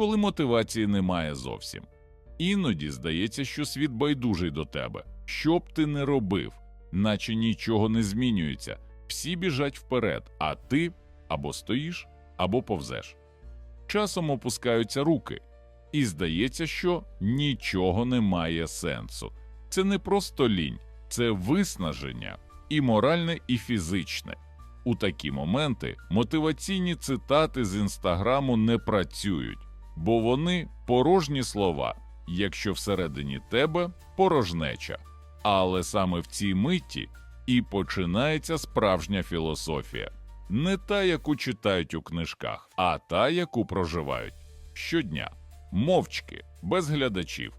коли мотивації немає зовсім. Іноді здається, що світ байдужий до тебе. Що б ти не робив, наче нічого не змінюється, всі біжать вперед, а ти або стоїш, або повзеш. Часом опускаються руки, і здається, що нічого не має сенсу. Це не просто лінь, це виснаження і моральне, і фізичне. У такі моменти мотиваційні цитати з інстаграму не працюють, бо вони порожні слова, якщо всередині тебе порожнеча. Але саме в цій миті і починається справжня філософія, не та, яку читають у книжках, а та, яку проживають щодня, мовчки, без глядачів.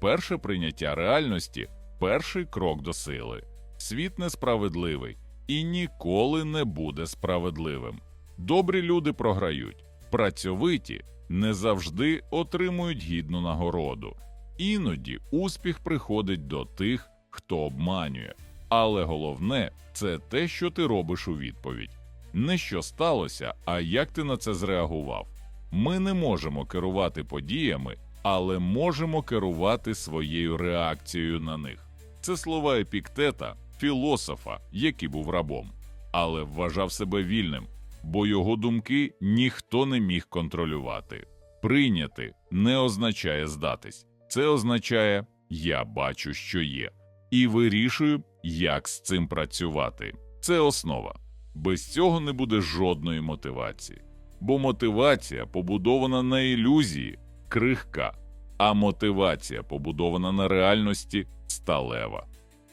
Перше прийняття реальності перший крок до сили. Світ несправедливий і ніколи не буде справедливим. Добрі люди програють, працьовиті не завжди отримують гідну нагороду. Іноді успіх приходить до тих, хто обманює. Але головне це те, що ти робиш у відповідь. Не що сталося, а як ти на це зреагував. Ми не можемо керувати подіями, але можемо керувати своєю реакцією на них. Це слова епіктета, філософа, який був рабом, але вважав себе вільним, бо його думки ніхто не міг контролювати. Прийняти не означає здатись, це означає я бачу, що є, і вирішую, як з цим працювати. Це основа. Без цього не буде жодної мотивації, бо мотивація побудована на ілюзії, крихка, а мотивація побудована на реальності сталева.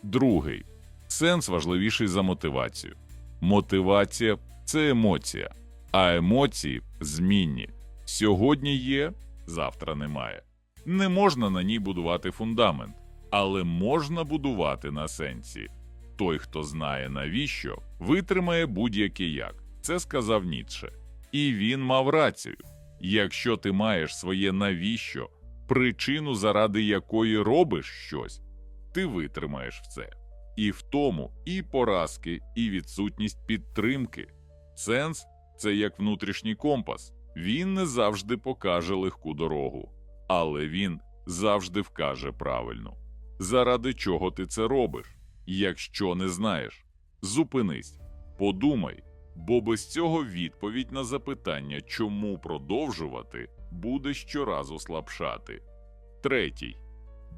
Другий сенс важливіший за мотивацію. Мотивація це емоція, а емоції змінні. Сьогодні є, завтра немає. Не можна на ній будувати фундамент, але можна будувати на сенсі. Той, хто знає навіщо, витримає будь-який як. Це сказав Ніцше. І він мав рацію. Якщо ти маєш своє навіщо, причину, заради якої робиш щось, ти витримаєш в це. І в тому і поразки, і відсутність підтримки. Сенс це як внутрішній компас. Він не завжди покаже легку дорогу, але він завжди вкаже правильно. Заради чого ти це робиш? Якщо не знаєш, зупинись, подумай, бо без цього відповідь на запитання, чому продовжувати, буде щоразу слабшати. Третій.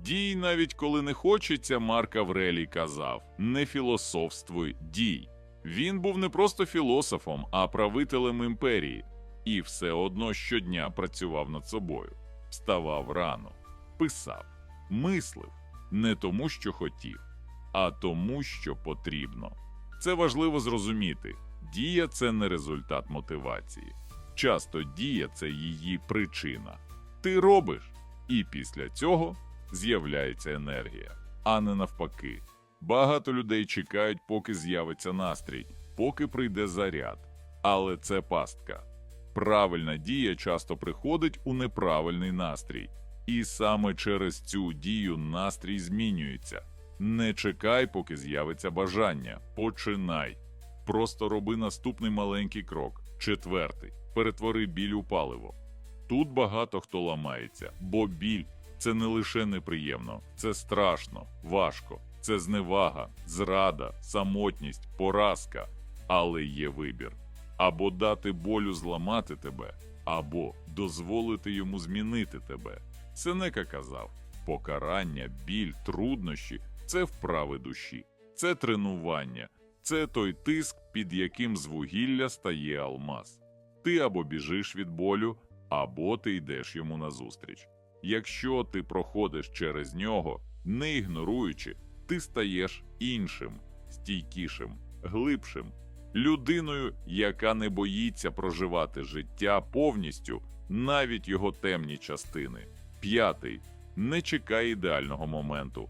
Дій, навіть коли не хочеться, Марк Аврелій казав не філософствуй, дій. Він був не просто філософом, а правителем імперії, і все одно щодня працював над собою, вставав рано, писав, мислив не тому, що хотів, а тому, що потрібно. Це важливо зрозуміти. Дія це не результат мотивації. Часто дія це її причина. Ти робиш, і після цього з'являється енергія, а не навпаки. Багато людей чекають, поки з'явиться настрій, поки прийде заряд. Але це пастка. Правильна дія часто приходить у неправильний настрій, і саме через цю дію настрій змінюється. Не чекай, поки з'явиться бажання. Починай. Просто роби наступний маленький крок. Четвертий. Перетвори біль у паливо. Тут багато хто ламається, бо біль це не лише неприємно, це страшно, важко, це зневага, зрада, самотність, поразка. Але є вибір або дати болю зламати тебе, або дозволити йому змінити тебе. Сенека казав: покарання, біль, труднощі це вправи душі, це тренування, це той тиск, під яким з вугілля стає алмаз. Ти або біжиш від болю, або ти йдеш йому назустріч. Якщо ти проходиш через нього, не ігноруючи, ти стаєш іншим, стійкішим, глибшим, людиною, яка не боїться проживати життя повністю, навіть його темні частини. П'ятий не чекай ідеального моменту.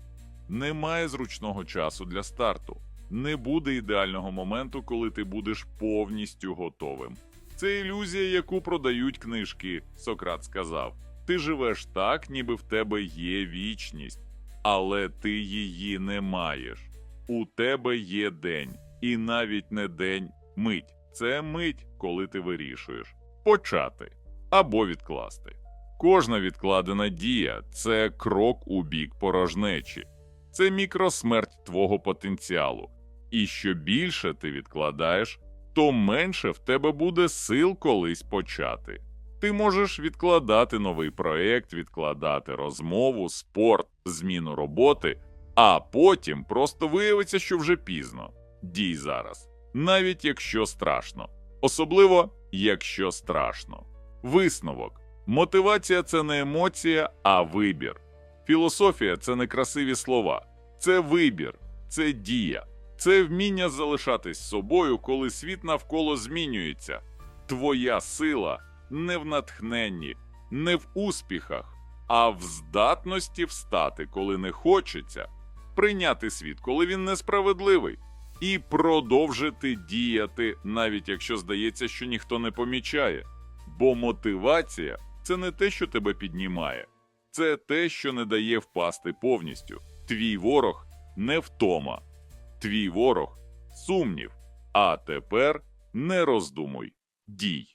Немає зручного часу для старту. Не буде ідеального моменту, коли ти будеш повністю готовим. Це ілюзія, яку продають книжки, Сократ сказав. Ти живеш так, ніби в тебе є вічність, але ти її не маєш. У тебе є день, і навіть не день, мить. Це мить, коли ти вирішуєш почати або відкласти. Кожна відкладена дія це крок у бік порожнечі, це мікросмерть твого потенціалу. І що більше ти відкладаєш, то менше в тебе буде сил колись почати. Ти можеш відкладати новий проект, відкладати розмову, спорт, зміну роботи, а потім просто виявиться, що вже пізно. Дій зараз, навіть якщо страшно, особливо якщо страшно. Висновок. Мотивація це не емоція, а вибір. Філософія це не красиві слова, це вибір, це дія, це вміння залишатись собою, коли світ навколо змінюється. Твоя сила не в натхненні, не в успіхах, а в здатності встати, коли не хочеться, прийняти світ, коли він несправедливий, і продовжити діяти, навіть якщо здається, що ніхто не помічає. Бо мотивація це не те, що тебе піднімає, це те, що не дає впасти повністю. Твій ворог не втома, твій ворог сумнів. А тепер не роздумуй, дій.